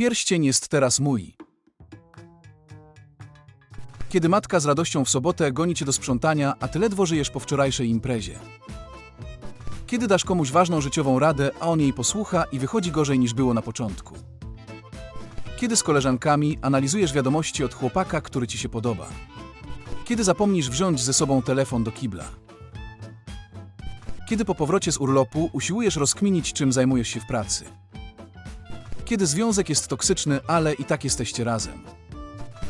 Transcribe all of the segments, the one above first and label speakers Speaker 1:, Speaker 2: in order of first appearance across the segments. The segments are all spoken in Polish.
Speaker 1: Pierścień jest teraz mój. Kiedy matka z radością w sobotę goni cię do sprzątania, a ty ledwo żyjesz po wczorajszej imprezie. Kiedy dasz komuś ważną życiową radę, a on jej posłucha i wychodzi gorzej niż było na początku. Kiedy z koleżankami analizujesz wiadomości od chłopaka, który ci się podoba. Kiedy zapomnisz wziąć ze sobą telefon do kibla. Kiedy po powrocie z urlopu usiłujesz rozkminić, czym zajmujesz się w pracy. Kiedy związek jest toksyczny, ale i tak jesteście razem.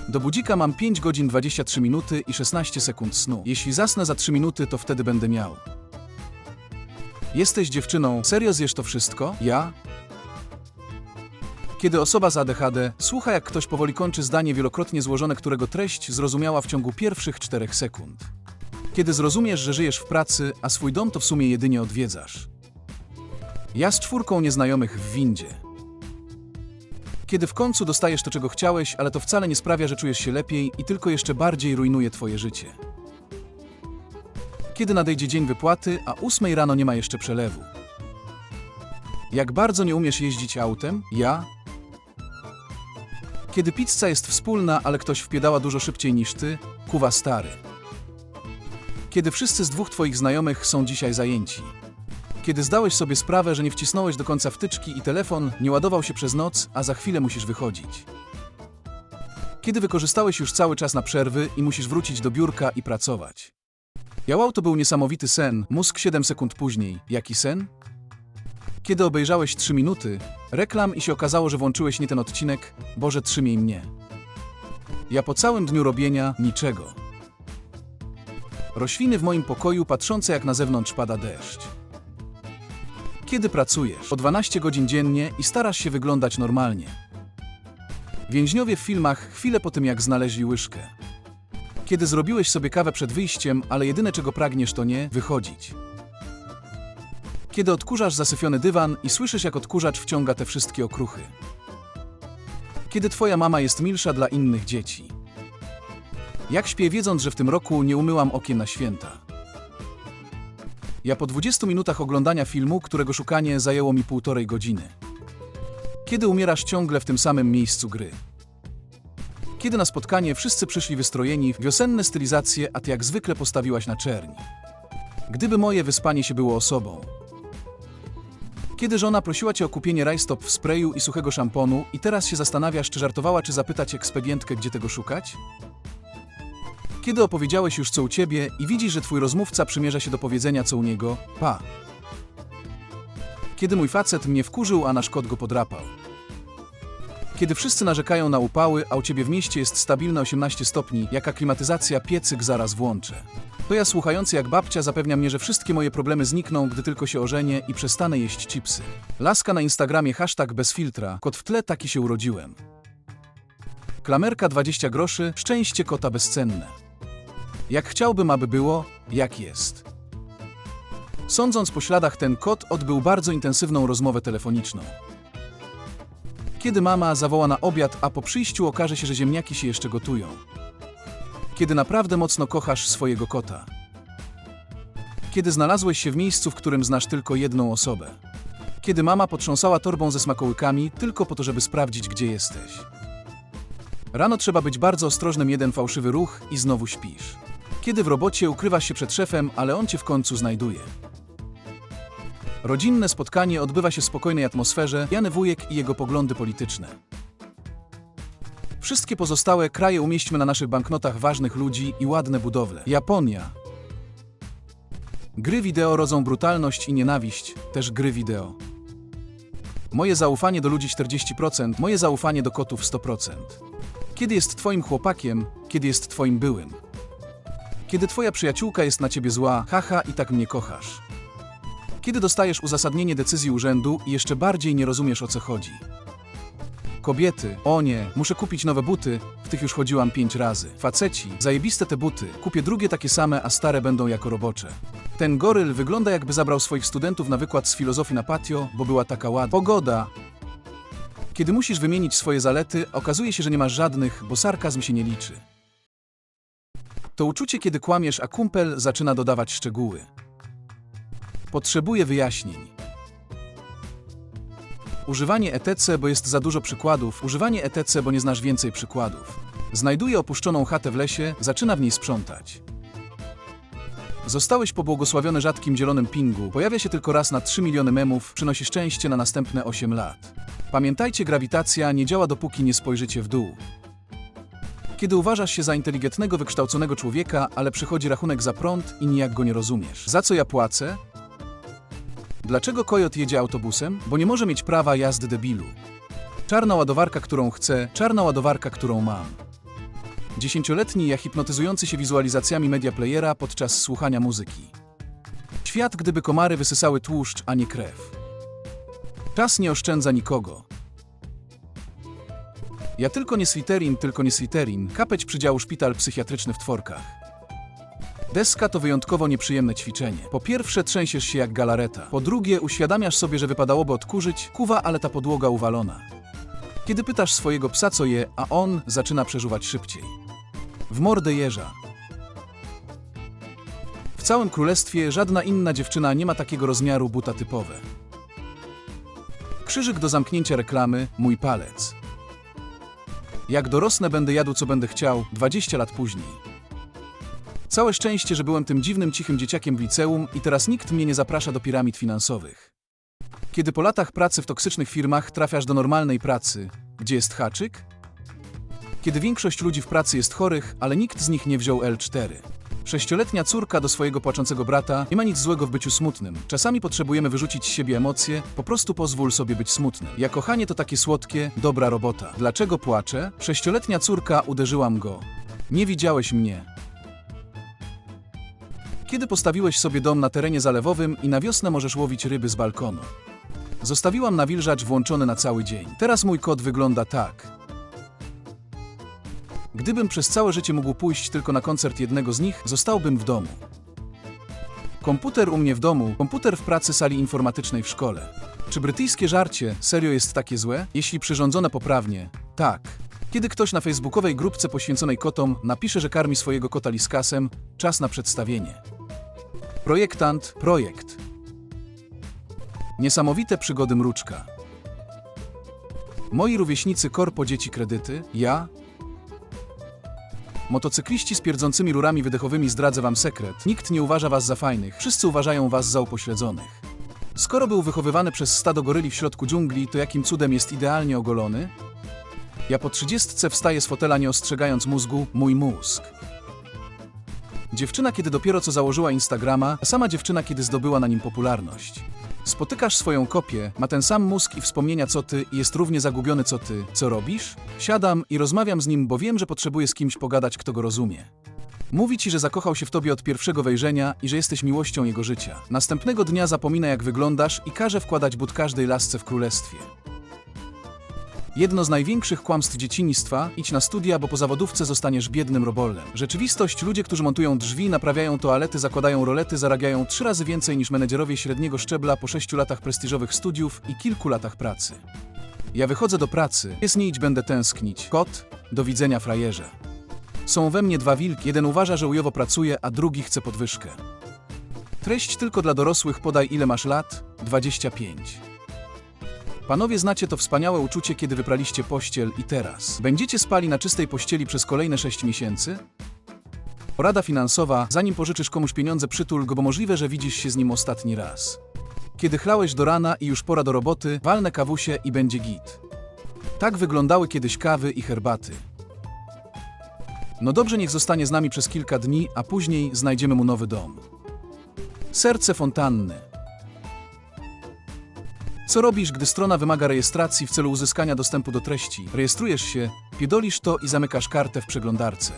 Speaker 1: Do budzika mam 5 godzin 23 minuty i 16 sekund snu. Jeśli zasnę za 3 minuty, to wtedy będę miał. Jesteś dziewczyną, serio zjesz to wszystko? Ja? Kiedy osoba z ADHD słucha, jak ktoś powoli kończy zdanie wielokrotnie złożone, którego treść zrozumiała w ciągu pierwszych 4 sekund. Kiedy zrozumiesz, że żyjesz w pracy, a swój dom to w sumie jedynie odwiedzasz. Ja z czwórką nieznajomych w windzie. Kiedy w końcu dostajesz to, czego chciałeś, ale to wcale nie sprawia, że czujesz się lepiej i tylko jeszcze bardziej rujnuje twoje życie. Kiedy nadejdzie dzień wypłaty, a ósmej rano nie ma jeszcze przelewu. Jak bardzo nie umiesz jeździć autem? Ja? Kiedy pizza jest wspólna, ale ktoś wpiedała dużo szybciej niż ty? Kuwa stary. Kiedy wszyscy z dwóch twoich znajomych są dzisiaj zajęci. Kiedy zdałeś sobie sprawę, że nie wcisnąłeś do końca wtyczki i telefon nie ładował się przez noc, a za chwilę musisz wychodzić. Kiedy wykorzystałeś już cały czas na przerwy i musisz wrócić do biurka i pracować. Jałał to był niesamowity sen, mózg 7 sekund później. Jaki sen? Kiedy obejrzałeś 3 minuty, reklam i się okazało, że włączyłeś nie ten odcinek, Boże trzymaj mnie. Ja po całym dniu robienia niczego. Rośliny w moim pokoju patrzące jak na zewnątrz pada deszcz. Kiedy pracujesz po 12 godzin dziennie i starasz się wyglądać normalnie. Więźniowie w filmach chwilę po tym jak znaleźli łyżkę. Kiedy zrobiłeś sobie kawę przed wyjściem, ale jedyne czego pragniesz to nie wychodzić. Kiedy odkurzasz zasyfiony dywan i słyszysz jak odkurzacz wciąga te wszystkie okruchy. Kiedy twoja mama jest milsza dla innych dzieci. Jak śpię wiedząc, że w tym roku nie umyłam okien na święta. Ja po 20 minutach oglądania filmu, którego szukanie zajęło mi półtorej godziny. Kiedy umierasz ciągle w tym samym miejscu gry. Kiedy na spotkanie wszyscy przyszli wystrojeni w wiosenne stylizacje, a ty jak zwykle postawiłaś na czerni. Gdyby moje wyspanie się było osobą. Kiedy żona prosiła cię o kupienie rajstop w sprayu i suchego szamponu i teraz się zastanawiasz, czy żartowała, czy zapytać ekspedientkę, gdzie tego szukać? Kiedy opowiedziałeś już co u ciebie i widzisz, że twój rozmówca przymierza się do powiedzenia co u niego, pa. Kiedy mój facet mnie wkurzył, a nasz kot go podrapał. Kiedy wszyscy narzekają na upały, a u ciebie w mieście jest stabilne 18 stopni, jaka klimatyzacja piecyk zaraz włączę. To ja słuchający jak babcia zapewnia mnie, że wszystkie moje problemy znikną, gdy tylko się ożenię i przestanę jeść chipsy. Laska na Instagramie hashtag bez filtra, kot w tle taki się urodziłem. Klamerka 20 groszy, szczęście kota bezcenne. Jak chciałbym, aby było, jak jest. Sądząc po śladach, ten kot odbył bardzo intensywną rozmowę telefoniczną. Kiedy mama zawoła na obiad, a po przyjściu okaże się, że ziemniaki się jeszcze gotują. Kiedy naprawdę mocno kochasz swojego kota. Kiedy znalazłeś się w miejscu, w którym znasz tylko jedną osobę. Kiedy mama potrząsała torbą ze smakołykami tylko po to, żeby sprawdzić, gdzie jesteś. Rano trzeba być bardzo ostrożnym, jeden fałszywy ruch i znowu śpisz. Kiedy w robocie ukrywasz się przed szefem, ale on cię w końcu znajduje. Rodzinne spotkanie odbywa się w spokojnej atmosferze, Jany Wujek i jego poglądy polityczne. Wszystkie pozostałe kraje umieśćmy na naszych banknotach ważnych ludzi i ładne budowle. Japonia. Gry wideo rodzą brutalność i nienawiść, też gry wideo. Moje zaufanie do ludzi 40%, moje zaufanie do kotów 100%. Kiedy jest twoim chłopakiem, kiedy jest twoim byłym. Kiedy twoja przyjaciółka jest na ciebie zła, haha i tak mnie kochasz. Kiedy dostajesz uzasadnienie decyzji urzędu i jeszcze bardziej nie rozumiesz o co chodzi. Kobiety, o nie, muszę kupić nowe buty, w tych już chodziłam pięć razy. Faceci, zajebiste te buty, kupię drugie takie same, a stare będą jako robocze. Ten goryl wygląda jakby zabrał swoich studentów na wykład z filozofii na patio, bo była taka ładna. Pogoda. Kiedy musisz wymienić swoje zalety, okazuje się, że nie masz żadnych, bo sarkazm się nie liczy. To uczucie, kiedy kłamiesz, a kumpel zaczyna dodawać szczegóły. Potrzebuję wyjaśnień. Używanie ETC, bo jest za dużo przykładów. Używanie ETC, bo nie znasz więcej przykładów. Znajduje opuszczoną chatę w lesie, zaczyna w niej sprzątać. Zostałeś pobłogosławiony rzadkim zielonym pingu. Pojawia się tylko raz na 3 miliony memów, przynosi szczęście na następne 8 lat. Pamiętajcie, grawitacja nie działa dopóki nie spojrzycie w dół. Kiedy uważasz się za inteligentnego, wykształconego człowieka, ale przychodzi rachunek za prąd i nijak go nie rozumiesz. Za co ja płacę? Dlaczego kojot jedzie autobusem? Bo nie może mieć prawa jazdy debilu. Czarna ładowarka, którą chcę, czarna ładowarka, którą mam. Dziesięcioletni ja hipnotyzujący się wizualizacjami media playera podczas słuchania muzyki. Świat, gdyby komary wysysały tłuszcz, a nie krew. Czas nie oszczędza nikogo. Ja tylko nie Slytherin, tylko nie Slytherin, kapeć przydziału szpital psychiatryczny w Tworkach. Deska to wyjątkowo nieprzyjemne ćwiczenie. Po pierwsze trzęsiesz się jak galareta. Po drugie uświadamiasz sobie, że wypadałoby odkurzyć, kuwa, ale ta podłoga uwalona. Kiedy pytasz swojego psa co je, a on zaczyna przeżuwać szybciej. W mordę jeża. W całym królestwie żadna inna dziewczyna nie ma takiego rozmiaru buta typowe. Krzyżyk do zamknięcia reklamy, mój palec. Jak dorosnę, będę jadł co będę chciał, 20 lat później. Całe szczęście, że byłem tym dziwnym, cichym dzieciakiem w liceum i teraz nikt mnie nie zaprasza do piramid finansowych. Kiedy po latach pracy w toksycznych firmach trafiasz do normalnej pracy, gdzie jest haczyk? Kiedy większość ludzi w pracy jest chorych, ale nikt z nich nie wziął L4. Sześcioletnia córka do swojego płaczącego brata nie ma nic złego w byciu smutnym. Czasami potrzebujemy wyrzucić z siebie emocje, po prostu pozwól sobie być smutnym. Ja kochanie to takie słodkie, dobra robota. Dlaczego płaczę? Sześcioletnia córka, uderzyłam go. Nie widziałeś mnie. Kiedy postawiłeś sobie dom na terenie zalewowym i na wiosnę możesz łowić ryby z balkonu. Zostawiłam nawilżacz włączony na cały dzień. Teraz mój kot wygląda tak. Gdybym przez całe życie mógł pójść tylko na koncert jednego z nich, zostałbym w domu. Komputer u mnie w domu, komputer w pracy sali informatycznej w szkole. Czy brytyjskie żarcie serio jest takie złe? Jeśli przyrządzone poprawnie, tak. Kiedy ktoś na facebookowej grupce poświęconej kotom napisze, że karmi swojego kota liskasem, czas na przedstawienie. Projektant, projekt. Niesamowite przygody mruczka. Moi rówieśnicy korpo dzieci kredyty, ja. Motocykliści z pierdzącymi rurami wydechowymi zdradzę wam sekret. Nikt nie uważa was za fajnych, wszyscy uważają was za upośledzonych. Skoro był wychowywany przez stado goryli w środku dżungli, to jakim cudem jest idealnie ogolony? Ja po trzydziestce wstaję z fotela nie ostrzegając mózgu, mój mózg. Dziewczyna, kiedy dopiero co założyła Instagrama, a sama dziewczyna, kiedy zdobyła na nim popularność. Spotykasz swoją kopię, ma ten sam mózg i wspomnienia co ty i jest równie zagubiony co ty. Co robisz? Siadam i rozmawiam z nim, bo wiem, że potrzebuję z kimś pogadać, kto go rozumie. Mówi ci, że zakochał się w tobie od pierwszego wejrzenia i że jesteś miłością jego życia. Następnego dnia zapomina jak wyglądasz i każe wkładać but każdej lasce w królestwie. Jedno z największych kłamstw dzieciństwa, idź na studia, bo po zawodówce zostaniesz biednym robolem. Rzeczywistość, ludzie, którzy montują drzwi, naprawiają toalety, zakładają rolety, zarabiają trzy razy więcej niż menedżerowie średniego szczebla po sześciu latach prestiżowych studiów i kilku latach pracy. Ja wychodzę do pracy, jest nie idź, będę tęsknić. Kot, do widzenia frajerze. Są we mnie dwa wilki, jeden uważa, że ujowo pracuje, a drugi chce podwyżkę. Treść tylko dla dorosłych, podaj ile masz lat? 25. Panowie znacie to wspaniałe uczucie, kiedy wypraliście pościel i teraz. Będziecie spali na czystej pościeli przez kolejne 6 miesięcy? Porada finansowa, zanim pożyczysz komuś pieniądze, przytul go, bo możliwe, że widzisz się z nim ostatni raz. Kiedy chlałeś do rana i już pora do roboty, walnę kawusie i będzie git. Tak wyglądały kiedyś kawy i herbaty. No dobrze, niech zostanie z nami przez kilka dni, a później znajdziemy mu nowy dom. Serce fontanny. Co robisz, gdy strona wymaga rejestracji w celu uzyskania dostępu do treści? Rejestrujesz się, piedolisz to i zamykasz kartę w przeglądarce.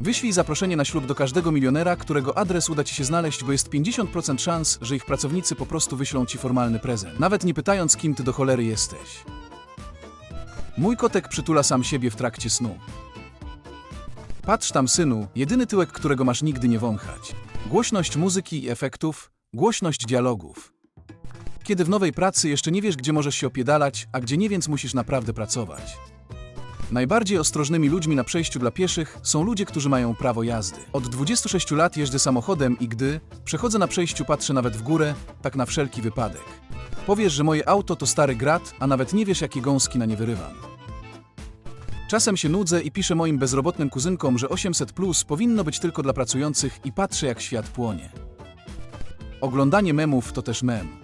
Speaker 1: Wyślij zaproszenie na ślub do każdego milionera, którego adres uda ci się znaleźć, bo jest 50% szans, że ich pracownicy po prostu wyślą ci formalny prezent, nawet nie pytając, kim ty do cholery jesteś. Mój kotek przytula sam siebie w trakcie snu. Patrz tam, synu, jedyny tyłek, którego masz nigdy nie wąchać. Głośność muzyki i efektów, głośność dialogów. Kiedy w nowej pracy jeszcze nie wiesz, gdzie możesz się opiedalać, a gdzie nie, więc musisz naprawdę pracować. Najbardziej ostrożnymi ludźmi na przejściu dla pieszych są ludzie, którzy mają prawo jazdy. Od 26 lat jeżdżę samochodem i gdy przechodzę na przejściu, patrzę nawet w górę, tak na wszelki wypadek. Powiesz, że moje auto to stary grat, a nawet nie wiesz, jakie gąski na nie wyrywam. Czasem się nudzę i piszę moim bezrobotnym kuzynkom, że 800 plus powinno być tylko dla pracujących i patrzę, jak świat płonie. Oglądanie memów to też mem.